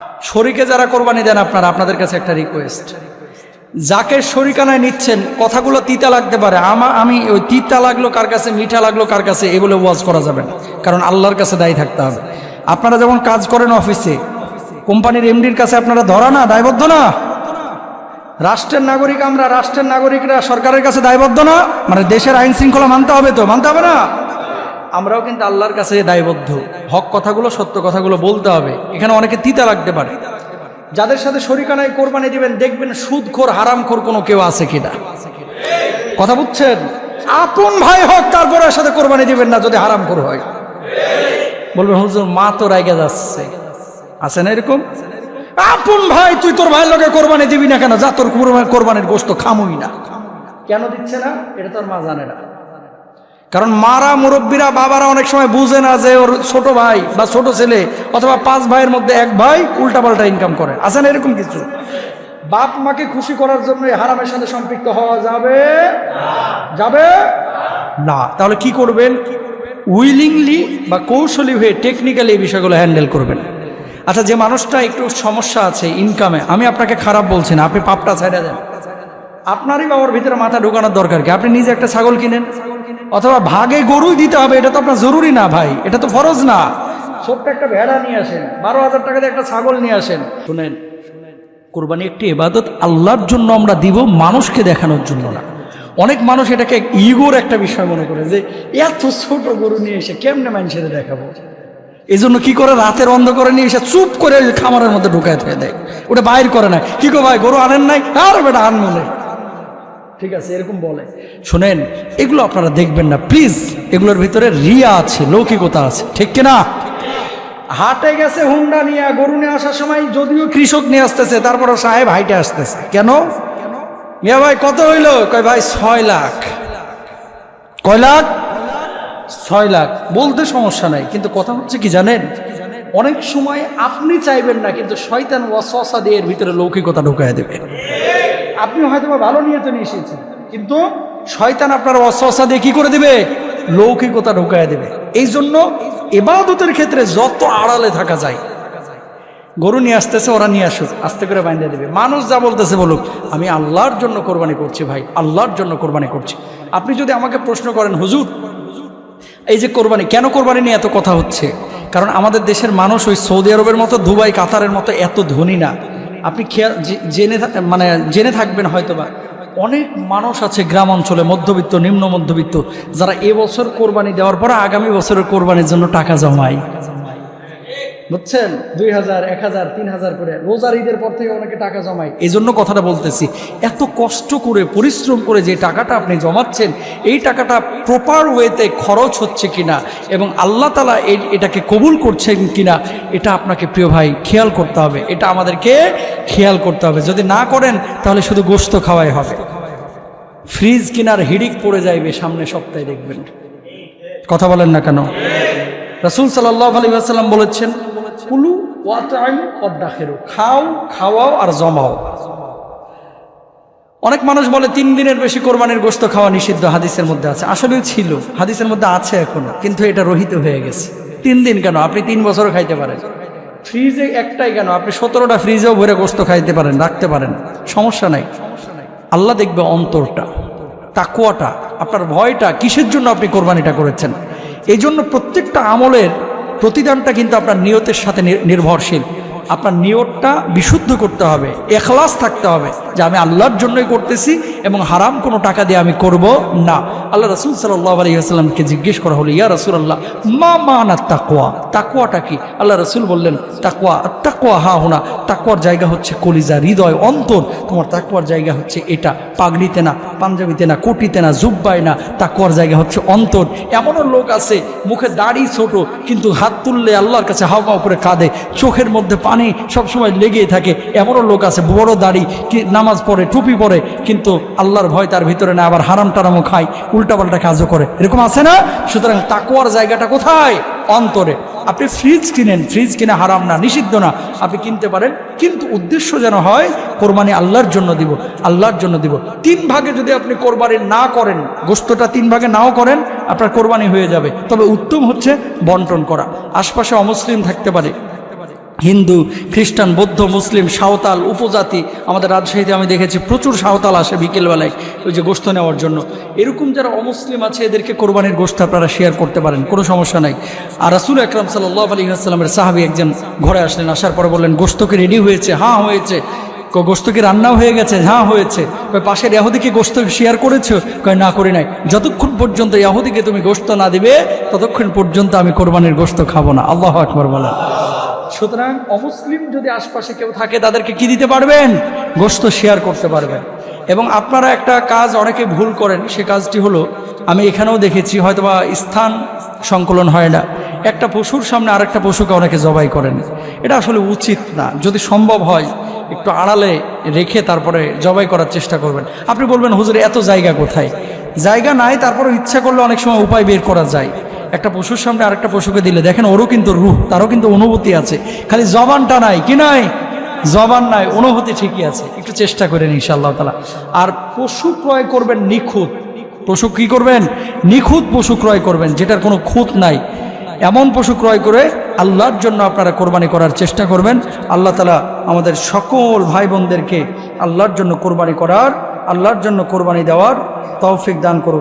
শরীকে যারা কোরবানি দেন আপনারা, আপনাদের কাছে একটা রিকোয়েস্ট যাকে শরিকানায় নিচ্ছেন, কথাগুলো তিতা লাগতে পারে। আমা, আমি ওই তিতা লাগল কার কাছে, মিঠা লাগল কার কাছে, এগুলো ওয়াজ করা যাবে না। কারণ আল্লাহর কাছে দায়ী থাকতে হবে। আপনারা যেমন কাজ করেন অফিসে, কোম্পানির এমডির কাছে আপনারা ধরা না, দায়বদ্ধ না? রাষ্ট্রের নাগরিক আমরা, রাষ্ট্রের নাগরিকরা সরকারের কাছে দায়বদ্ধ না? মানে দেশের আইন শৃঙ্খলা মানতে হবে তো, মানতে হবে না? আমরাও কিন্তু আল্লাহর কাছে দায়বদ্ধ। হক কথাগুলো, সত্য কথাগুলো বলতে হবে। এখানে অনেকে তিতা লাগতে পারে। যাদের সাথে শরিকানায় কোরবানি দিবেন, দেখবেন সুদখোর, হারামখোর কোনো কেউ আছে কিনা। কথা বুঝছেন? আপন ভাই হোক, তারপরে সাথে কোরবানি দিবেন না যদি হারামখোর হয়। বলবেন, হুজুর, মা তো রাইগা যাচ্ছে। আছে না এরকম? আপন ভাই, তুই তোর ভাইয়ের লোকে কোরবানি দিবি না কেন? যা তোর কোরবানির গোস্ত খামুই না। কেন দিচ্ছে না? এটা তোর মা জানে না। কারণ মারা মুরব্বীরা বাবারা অনেক সময় বুঝে না যে ওর ছোট ভাই বা ছোট ছেলে অথবা পাঁচ ভাইয়ের মধ্যে এক ভাই উল্টাপাল্টা ইনকাম করে। আছে না এরকম কিছু? বাপ মাকে খুশি করার জন্য হারামের সাথে সম্পৃক্ত হওয়া যাবে? যাবে? না। তাহলে কি করবেন? উইলিংলি বা কৌশলী হয়ে টেকনিক্যালি এই বিষয়গুলো হ্যান্ডেল করবেন। আচ্ছা যে মানুষটা একটু সমস্যা আছে ইনকামে আমি আপনাকে খারাপ বলছি না, আপনি পাপটা ছাইড়া দেন। আপনারই বাবার ভিতরে মাথা ঢোকানোর দরকার কি? আপনি নিজে একটা ছাগল কিনেন? অথবা ভাগে গরুই দিতে হবে, এটা তো আপনার জরুরি না ভাই, এটা তো ফরজ না। ছোট্ট একটা ভেড়া নিয়ে আসেন, বারো হাজার টাকা দিয়ে একটা ছাগল নিয়ে আসেন। শুনেন, কোরবানি একটি এবাদত আল্লাহর জন্য আমরা দিব মানুষকে দেখানোর জন্য না। অনেক মানুষ এটাকে ইগোর একটা বিষয় মনে করে যে, এত ছোট গরু নিয়ে এসে কেমনে মানুষের দেখাবো? এই জন্য কি করে রাতের অন্ধকারে নিয়ে এসে চুপ করে খামারের মধ্যে ঢুকায় থেকে দেয়? ওটা বাইর করে না কি গো ভাই, গরু আনেন নাই? আর বেটা আনব নাই ঠিক আছে, এরকম বলে। শোনেন, এগুলো আপনারা দেখবেন না। প্লিজ এগুলোর ভিতরে রিয়া আছে, লৌকিকতা আছে, ঠিক কিনা? হাটে গেছে হুন্ডা নিয়ে, গরু নিয়ে আসার সময় যদিও কৃষক নিয়ে আসতেছে তারপরে সাহেব হাইটে আসতেছে। কেন? মিয়া ভাই, কত হইল? কয় ভাই, ছয় লাখ। কয় লাখ? ছয় লাখ। বলতে সমস্যা নাই, কিন্তু কথা হচ্ছে কি জানেন? অনেক সময় আপনি চাইবেন না, কিন্তু শয়তান ওয়াসওয়াসা দিয়ে এর ভিতরে লৌকিকতা ঢুকায় দেবে। আপনি হয়তো ভালো নিয়ে তো নিয়ে এসেছেন, কিন্তু শয়তান আপনার অসহসা দিয়ে কি করে দেবে? লৌকিকতা ঢুকায় দেবে। এই জন্য এবাদতের ক্ষেত্রে যত আড়ালে থাকা যায়, গরু নিয়ে আসতেছে, ওরা নিয়ে আসুক, আস্তে করে বাইন্দে দেবে। মানুষ যা বলতেছে বলুক, আমি আল্লাহর জন্য কোরবানি করছি ভাই, আল্লাহর জন্য কোরবানি করছি। আপনি যদি আমাকে প্রশ্ন করেন, হুজুর, এই যে কোরবানি, কেন কোরবানি নিয়ে এত কথা হচ্ছে? কারণ আমাদের দেশের মানুষ ওই সৌদি আরবের মতো, দুবাই, কাতারের মতো এত ধনী না। আপনি খেয়াল জেনে মানে জেনে থাকবেন হয়তোবা। অনেক মানুষ আছে গ্রাম অঞ্চলে মধ্যবিত্ত, নিম্ন মধ্যবিত্ত, যারা এবছর কোরবানি দেওয়ার পরে আগামী বছরের কোরবানির জন্য টাকা জমায়। বুঝছেন? দুই হাজার, এক হাজার, তিন হাজার করে। রোজার ঈদের পর থেকে অনেকে টাকা জমায়। এই জন্য কথাটা বলতেছি, এত কষ্ট করে, পরিশ্রম করে যে টাকাটা আপনি জমাচ্ছেন, এই টাকাটা প্রপার ওয়েতে খরচ হচ্ছে কিনা এবং আল্লাহ তালা এটাকে কবুল করছেন কিনা, এটা আপনাকে প্রিয় ভাই খেয়াল করতে হবে। এটা আমাদেরকে খেয়াল করতে হবে। যদি না করেন, তাহলে শুধু গোস্ত খাওয়াই হবে। ফ্রিজ কিনার হিড়িক পড়ে যাইবে, সামনে সপ্তাহে দেখবেন। কথা বলেন না কেন? রাসুল সাল্লাহ আলী আসাল্লাম বলেছেন কুলু ওয়াতাইম খাও, খাওয়াও আর জমাও। অনেক মানুষ বলে তিন দিনের বেশি কোরবানির গোস্ত খাওয়া নিষিদ্ধ হাদিসের মধ্যে আছে। আসলেও ছিল, হাদিসের মধ্যে আছে এখনও, কিন্তু এটা রহিত হয়ে গেছে। তিন দিন কেন? আপনি তিন বছরও খাইতে পারেন। ফ্রিজে একটাই কেন? আপনি সতেরোটা ফ্রিজেও ভরে গোস্ত খাইতে পারেন, রাখতে পারেন। সমস্যা নাই। আল্লাহ দেখবে অন্তরটা, তাকুয়াটা, আপনার ভয়টা, কিসের জন্য আপনি কোরবানিটা করেছেন? এই জন্য প্রত্যেকটা আমলের প্রতিদানটা কিন্তু আপনার নিয়তের সাথে নির্ভরশীল। আপনার নিয়তটা বিশুদ্ধ করতে হবে, এখলাস থাকতে হবে যে আমি আল্লাহর জন্যই করতেছি এবং হারাম কোনো টাকা দিয়ে আমি করব না। আল্লাহ রসুল সাল্লাহ আলহিহাস্লামকে জিজ্ঞেস করা হলো, ইয়া রসুল আল্লাহ মা মানা তাকুয়া তাকুয়াটা কি? আল্লাহ রসুল বললেন তাকুয়া তাকুয়া হা হোনা তাকুয়ার জায়গা হচ্ছে কলিজা, হৃদয়, অন্তর। তোমার তাকুয়ার জায়গা হচ্ছে এটা, পাগড়িতে না, পাঞ্জাবিতে না, কোটিতে না, জুব্বায় না তাকুয়ার জায়গা হচ্ছে অন্তর। এমনও লোক আছে, মুখে দাড়ি ছোট, কিন্তু হাত তুললে আল্লাহর কাছে হাওমাও করে কাঁদে, চোখের মধ্যে পানি সবসময় লেগেই থাকে। এমনও লোক আছে, বড় দাড়ি নামাজ পড়ে, টুপি পরে কিন্তু আল্লাহর ভয় তার ভিতরে না, আবার হারাম টারামও খায়, উল্টাপাল্টা কাজও করে। এরকম আছে না? সুতরাং তাকুয়ার জায়গাটা কোথায়? অন্তরে। আপনি ফ্রিজ কিনেন ফ্রিজ কিনে হারাম না, নিষিদ্ধ না, আপনি কিনতে পারেন, কিন্তু উদ্দেশ্য যেন হয়, কোরবানি আল্লাহর জন্য দিব, আল্লাহর জন্য দিব। তিন ভাগে যদি আপনি কোরবানি না করেন গোস্তটা তিন ভাগে নাও করেন, আপনার কোরবানি হয়ে যাবে। তবে উত্তম হচ্ছে বন্টন করা। আশপাশে অমুসলিম থাকতে পারে। হিন্দু, খ্রিস্টান, বৌদ্ধ, মুসলিম, সাঁওতাল, উপজাতি, আমাদের রাজশাহীতে আমি দেখেছি প্রচুর সাঁওতাল আসে বিকেলবেলায় ওই যে গোস্ত নেওয়ার জন্য। এরকম যারা অমুসলিম আছে, এদেরকে কোরবানির গোস্ত আপনারা শেয়ার করতে পারেন, কোনো সমস্যা নাই। আর রাসুল আকরাম সাল্লাহ আলী আসসালামের সাহাবি একজন ঘরে আসলেন, আসার পরে বললেন গোস্ত কি রেডি হয়েছে? হ্যাঁ হয়েছে। গোস্ত কি রান্নাও হয়ে গেছে? হ্যাঁ হয়েছে। পাশের ইয়াহুদিকে গোস্ত শেয়ার করেছ? কয়, না, করি নাই। যতক্ষণ পর্যন্ত ইয়াহুদিকে তুমি গোস্ত না দিবে, ততক্ষণ পর্যন্ত আমি কোরবানির গোস্ত খাব না। আল্লাহ আকবর, বলেন। সুতরাং অমুসলিম যদি আশপাশে কেউ থাকে, তাদেরকে কি দিতে পারবেন? গোস্ত শেয়ার করতে পারবেন। এবং আপনারা একটা কাজ অনেকে ভুল করেন, সে কাজটি হলো, আমি এখানেও দেখেছি, হয়তোবা স্থান সংকলন হয় না। একটা পশুর সামনে আরেকটা পশুকে অনেকে জবাই করেন। এটা আসলে উচিত না। যদি সম্ভব হয়, একটু আড়ালে রেখে তারপরে জবাই করার চেষ্টা করবেন। আপনি বলবেন, হুজুর, এত জায়গা কোথায়? জায়গা নাই তারপরে ইচ্ছা করলে অনেক সময় উপায় বের করা যায়। একটা পশুর সামনে আরেকটা পশুকে দিলে। দেখেন, ওরও কিন্তু রুহ, তারও কিন্তু অনুভূতি আছে। খালি জবানটা নাই, কি নাই? জবান নাই, অনুভূতি ঠিকই আছে। একটু চেষ্টা করেন ইনশাআল্লাহ তালা আর পশু ক্রয় করবেন নিখুঁত। পশু কি করবেন? নিখুঁত পশু ক্রয় করবেন, যেটার কোনো খুঁত নাই। এমন পশু ক্রয় করে আল্লাহর জন্য আপনারা কোরবানি করার চেষ্টা করবেন। আল্লাহ তালা আমাদের সকল ভাই বোনদেরকে আল্লাহর জন্য কোরবানি করার, আল্লাহর জন্য কোরবানি দেওয়ার তৌফিক দান করুন